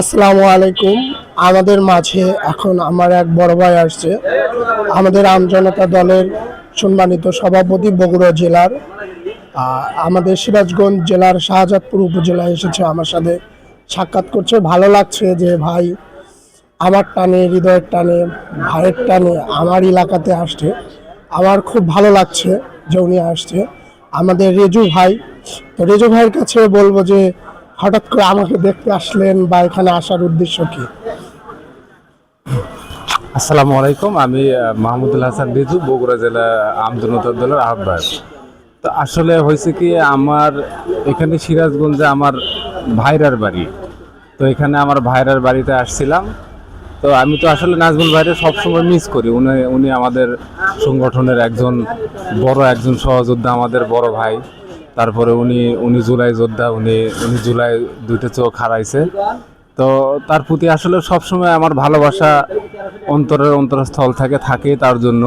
আসসালামু আলাইকুম। আমাদের মাঝে এখন আমার এক বড় ভাই আসছে। আমাদের আমজনতা দলের সম্মানিত সভাপতি বগুড়া জেলার আমাদের সিরাজগঞ্জ জেলার শাহজাদপুর উপজেলায় এসেছে। আমার সাথে সাক্ষাৎ করছে। ভালো লাগছে যে ভাই আমার টানে, হৃদয়ের টানে, ভাইয়ের টানে আমার এলাকাতে আসছে। আমার খুব ভালো লাগছে যে উনি আসছে। আমাদের রেজু ভাই, তো রেজু ভাইয়ের কাছে বলব যে হঠাৎ করে আমাকে দেখতে আসলেন বা এখানে আসার উদ্দেশ্য কি? আসসালামু আলাইকুম, আমি মাহমুদুল হাসান রিজু বগুড়া জেলা আমজনতার দলের আহ্বায়ক। তো আসলে হয়েছে কি, আমার এখানে সিরাজগঞ্জে আমার ভাইরার বাড়ি। তো এখানে আমার ভাইরার বাড়িতে আসছিলাম। তো আমি তো আসলে নাজমুল ভাইরে সবসময় মিস করি। উনি উনি আমাদের সংগঠনের একজন বড় একজন সহযোদ্ধা, আমাদের বড় ভাই। তারপরে উনি উনি জুলাই যোদ্ধা, উনি উনি জুলাই দুইটা চোখ হারাইছে। তো তার প্রতি আসলে সবসময় আমার ভালোবাসা অন্তরের অন্তরস্থল থাকে থাকে তার জন্য।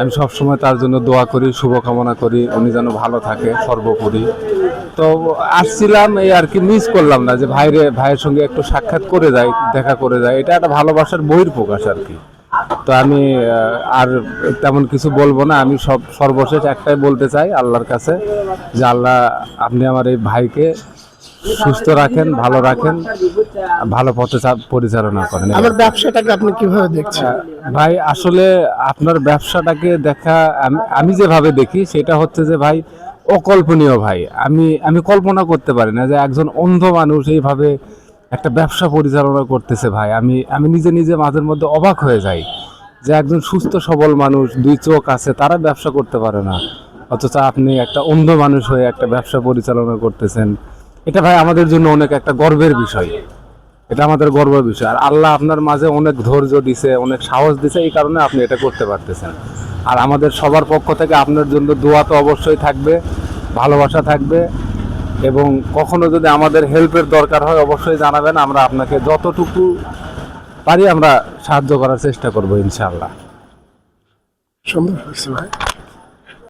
আমি সবসময় তার জন্য দোয়া করি, শুভকামনা করি, উনি যেন ভালো থাকে সর্বোপরি। তো আসছিলাম এই আর কি মিস করলাম না যে ভাইরে, ভাইয়ের সঙ্গে একটু সাক্ষাৎ করে যাই, দেখা করে যাই। এটা একটা ভালোবাসার বহির প্রকাশ আর কি। তো আমি আর তেমন কিছু বলব না। আমি সব সর্বশেষ একটাই বলতে চাই আল্লাহর কাছে যে আল্লাহ আপনি আমার এই ভাইকে সুস্থ রাখেন ভালো রাখেন ভালো পথে পরিচালনা করেন। আমার ব্যবসাটাকে আপনি কীভাবে দেখছেন? ভাই আসলে আপনার ব্যবসাটাকে দেখা আমি আমি যেভাবে দেখি সেটা হচ্ছে যে ভাই অকল্পনীয় ভাই। আমি আমি কল্পনা করতে পারি না যে একজন অন্ধ মানুষ এইভাবে একটা ব্যবসা পরিচালনা করতেছে ভাই। আমি আমি নিজে নিজে মাঝের মধ্যে অবাক হয়ে যাই যে একজন সুস্থ, সবল মানুষ, দুই চোখ আছে, তারা ব্যবসা করতে পারে না। অথচ আপনি একটা অন্ধ মানুষ হয়ে একটা ব্যবসা পরিচালনা করতেছেন। এটা ভাই আমাদের জন্য অনেক একটা গর্বের বিষয়। এটা আমাদের গর্বের বিষয়। আর আল্লাহ আপনার মাঝে অনেক ধৈর্য দিছে, অনেক সাহস দিছে, এই কারণে আপনি এটা করতে পারতেছেন। আর আমাদের সবার পক্ষ থেকে আপনার জন্য দোয়া তো অবশ্যই থাকবে, ভালোবাসা থাকবে। এবং কখনো যদি আমাদের হেল্পের দরকার হয়, অবশ্যই জানাবেন। আমরা আপনাকে যতটুকু পারি আমরা সাহায্য করার চেষ্টা করব, ইনশাআল্লাহ। সুন্দর